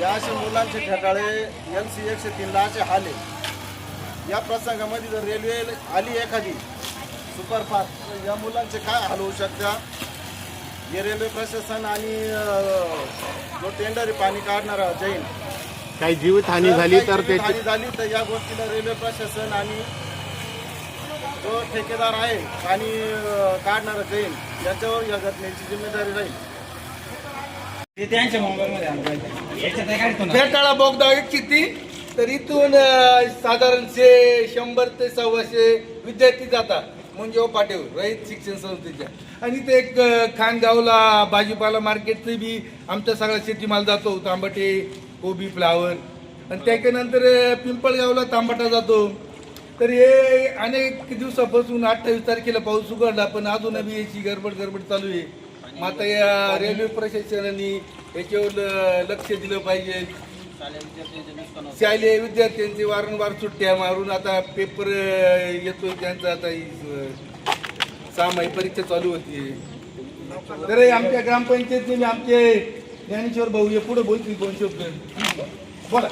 या असे मुलांचे ठेकाळे एल सी एकशे तीनला असे हाले. या प्रसंगामध्ये जर रेल्वे आली एखादी सुपरफास्ट तर या मुलांचे काय हाल होऊ शकत्या हे रेल्वे प्रशासन आणि जो टेंडर पाणी काढणारा जैन. काही जीवितहानी झाली तर हानी झाली तर या गोष्टीला रेल्वे प्रशासन आणि जो ठेकेदार आहे पाणी अं, काढणारा जैन याच्यावर या घटनेची जिम्मेदारी राहील ते त्यांच्या मोबाईलमध्ये आलं पाहिजे याच्यात नाही काढतो ना फेटाळा बोगदा किती? तर इथून साधारणशे शंभर ते सव्वाशे विद्यार्थी जातात. म्हणजे पाटीवर रहित शिक्षण संस्थेच्या. आणि ते एक खानगावला भाजीपाला मार्केटचं बी आमचा सगळा शेतीमाल जातो तांबटे कोबी फ्लावर. आणि त्याच्यानंतर पिंपळगावला तांबटा जातो. तर हे अनेक दिवसापासून अठ्ठावीस तारखेला पाऊस उघडला पण अजूनही याची गडबड गडबड चालू आहे. मग आता या रेल्वे प्रशासनाने याच्यावर लक्ष दिलं पाहिजे. शालेय विद्यार्थ्यांची वारंवार सुट्ट्या मारून आता पेपर येतोय त्यांचा आता ही, सामायिक परीक्षा चालू होती. तर आमच्या ग्रामपंचायतीने आमचे ज्ञानेश्वर भाऊ हे पुढे बोलतील दोन शब्द. बोला.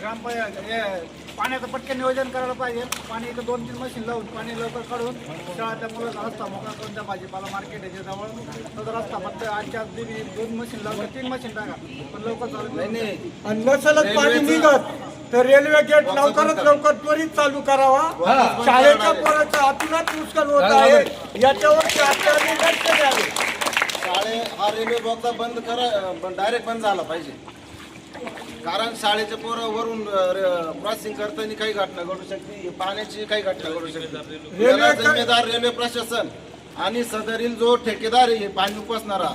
ग्रामपंचायत पाण्याचं पटकन नियोजन करायला पाहिजे. पाणी इथं दोन तीन मशीन लावून पाणी लवकर काढून शाळा मुलाचा रस्ता मोकळा करून त्या भाजीपाला मार्केट आहे जवळ तो रस्ता फक्त आजच्या आज दिली दोन मशीन लावून तीन मशीन टाका. पण लवकर चालू नाही नाही. आणि नसलच पाणी निघत. तर रेल्वे गेट लवकरात लवकर त्वरित चालू करावा. शाळेच्या पोराचं हातूनच नुकसान होत आहे. याच्यावर शासनाने लक्ष द्यावे शाळे हा रेल्वे बंद करा डायरेक्ट बंद झाला पाहिजे. कारण शाळेचे पोरं वरून क्रॉसिंग करताना काही घटना घडू शकते पाण्याची काही घटना घडू शकते. याला जिम्मेदार रेल्वे प्रशासन आणि सदरील जो ठेकेदार आहे पाणी उपसणारा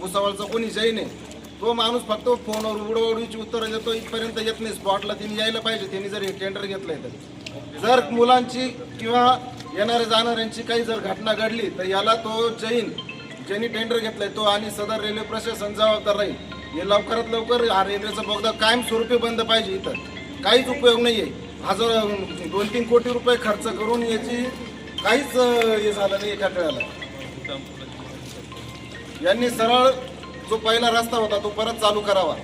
भुसावळचा कोणी जैन आहे तो माणूस फक्त फोनवर उडवडीची उत्तरं देतो इथपर्यंत येत नाही. स्पॉटला त्यांनी यायला पाहिजे त्यांनी जर हे टेंडर घेतलंय तर. जर मुलांची किंवा येणाऱ्या जाणाऱ्यांची काही जर घटना घडली तर याला तो जैन ज्यांनी टेंडर घेतलंय तो आणि सदर रेल्वे प्रशासन जबाबदार राहील. हे लवकरात लवकर हा रेल्वेचा बोगदा कायमस्वरूपी बंद पाहिजे इथं. काहीच उपयोग नाही आहे हजार दोन तीन कोटी रुपये खर्च करून याची काहीच हे झालं नाही एका वेळाला यांनी सरळ जो पहिला रस्ता होता तो परत चालू करावा.